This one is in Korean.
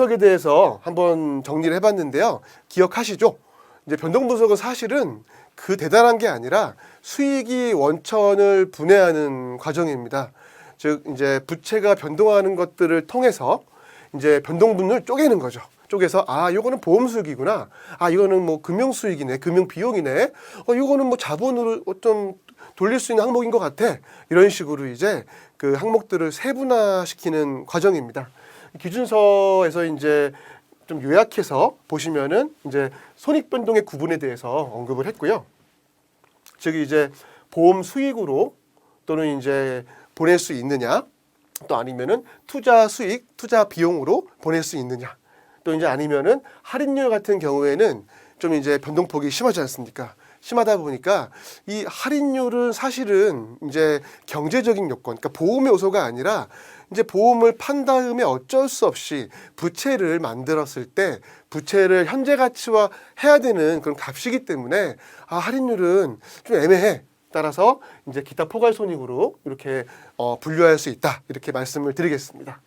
분석에 대해서 한번 정리를 해봤는데요. 기억하시죠? 이제 변동 분석은 사실은 그 대단한 게 아니라 수익이 원천을 분해하는 과정입니다. 즉 이제 부채가 변동하는 것들을 통해서 이제 변동분을 쪼개는 거죠. 쪼개서 아 요거는 보험 수익이구나. 아 이거는 뭐 금융 수익이네, 금융 비용이네. 어 요거는 뭐 자본으로 좀 돌릴 수 있는 항목인 것 같아. 이런 식으로 이제 그 항목들을 세분화시키는 과정입니다. 기준서에서 이제 좀 요약해서 보시면은 이제 손익 변동의 구분에 대해서 언급을 했고요. 즉 이제 보험 수익으로 또는 이제 보낼 수 있느냐 또 아니면은 투자 수익, 투자 비용으로 보낼 수 있느냐 또 이제 아니면은 할인율 같은 경우에는 좀 이제 변동폭이 심하지 않습니까? 심하다 보니까 이 할인율은 사실은 이제 경제적인 요건, 그러니까 보험의 요소가 아니라 이제 보험을 판 다음에 어쩔 수 없이 부채를 만들었을 때 부채를 현재 가치화 해야 되는 그런 값이기 때문에 아 할인율은 좀 애매해. 따라서 이제 기타 포괄 손익으로 이렇게 어, 분류할 수 있다 이렇게 말씀을 드리겠습니다.